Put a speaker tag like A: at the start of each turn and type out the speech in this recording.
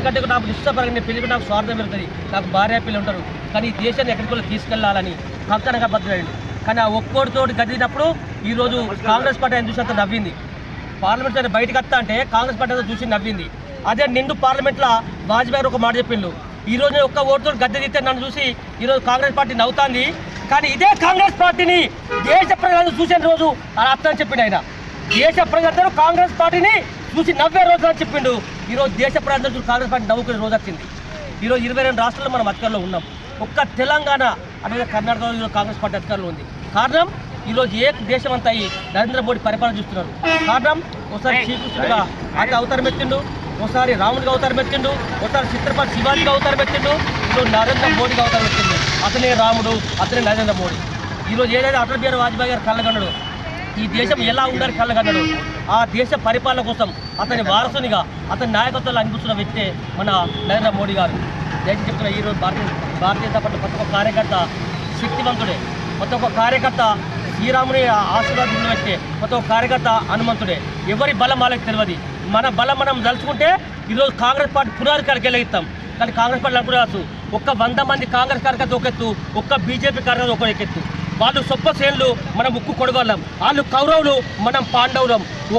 A: ఎందుకంటే నాకు ఇష్టపరంగా నేను పెళ్ళికి నాకు స్వార్థం పెరుగుతుంది. నాకు భార్య పిల్లలు ఉంటారు. కానీ ఈ దేశాన్ని ఎక్కడికి కూడా తీసుకెళ్ళాలని పక్కనగా బద్దలండి కానీ ఆ ఒక్కోడితో గదిలినప్పుడు ఈరోజు కాంగ్రెస్ పార్టీ ఆయన చూసి అంత నవ్వింది. పార్లమెంట్ సరే బయటకు వస్తా అంటే కాంగ్రెస్ పార్టీ చూసి నవ్వింది. అదే నిండు పార్లమెంట్లో వాజ్పేయి ఒక మాట చెప్పిండు. ఈ రోజు ఒక్క ఓటుతో గద్దె తీస్తే నన్ను చూసి ఈరోజు కాంగ్రెస్ పార్టీ నవ్వుతాంది. కానీ ఇదే కాంగ్రెస్ పార్టీని దేశ ప్రజలు చూసిన రోజు అని అర్థం చెప్పిండు ఆయన. దేశ ప్రజలందరూ కాంగ్రెస్ పార్టీని చూసి నవ్వే రోజు అని చెప్పిండు. ఈరోజు దేశ ప్రజలందరూ చూసి కాంగ్రెస్ పార్టీ నవ్వుకునే రోజు వచ్చింది. ఈరోజు ఇరవై రెండు రాష్ట్రాల్లో మనం అధికారంలో ఉన్నాం. ఒక్క తెలంగాణ అదే కర్ణాటకలో ఈరోజు కాంగ్రెస్ పార్టీ అధికారంలో ఉంది. కారణం ఈరోజు ఏ దేశం అంతా ఈ నరేంద్ర మోడీ పరిపాలన చూస్తున్నారు? కారణం ఒకసారి శ్రీకృష్ణుడిగా ఆయన అవతారం ఎత్తిండు ఒకసారి రాముడిగా అవతారం ఎత్తిండు ఒకసారి చిత్రపతి శివాజీగా అవతారం ఎత్తిండు ఈరోజు నరేంద్ర మోడీగా అవతారం ఎత్తిండు. అతనే రాముడు అతనే నరేంద్ర మోడీ. ఈరోజు ఏదైతే అటల్ బిహారీ వాజ్పేయి గారు కళ్ళగన్నాడు ఈ దేశం ఎలా ఉందని కళ్ళగన్నాడు ఆ దేశ పరిపాలన కోసం అతని వారసునిగా అతని నాయకత్వంలో అనిపిస్తున్న వ్యక్తే మన నరేంద్ర మోడీ గారు. దయచేసి చెప్తున్న ఈరోజు భారతీయ భారతీయ జనతా పార్టీ ప్రతి ఒక్క కార్యకర్త శక్తివంతుడే. ప్రతి ఒక్క కార్యకర్త శ్రీరాముని ఆశీర్వాదం ఉన్న వ్యక్తే ప్రతి ఒక్క కార్యకర్త హనుమంతుడే. ఎవరి బలం వాళ్ళకి తెలియదు. మన బలం మనం దలుచుకుంటే ఈరోజు కాంగ్రెస్ పార్టీ పునాది కాడికి కానీ కాంగ్రెస్ పార్టీ అనుకురావచ్చు ఒక్క వంద మంది కాంగ్రెస్ కార్యకర్త ఒక ఎత్తు ఒక్క బీజేపీ కార్యకర్త ఒక ఎత్తు వాళ్ళు సొప్పసేన్లు మనం ఉక్కు కొడగలం వాళ్ళు కౌరవులు మనం పాండవులం.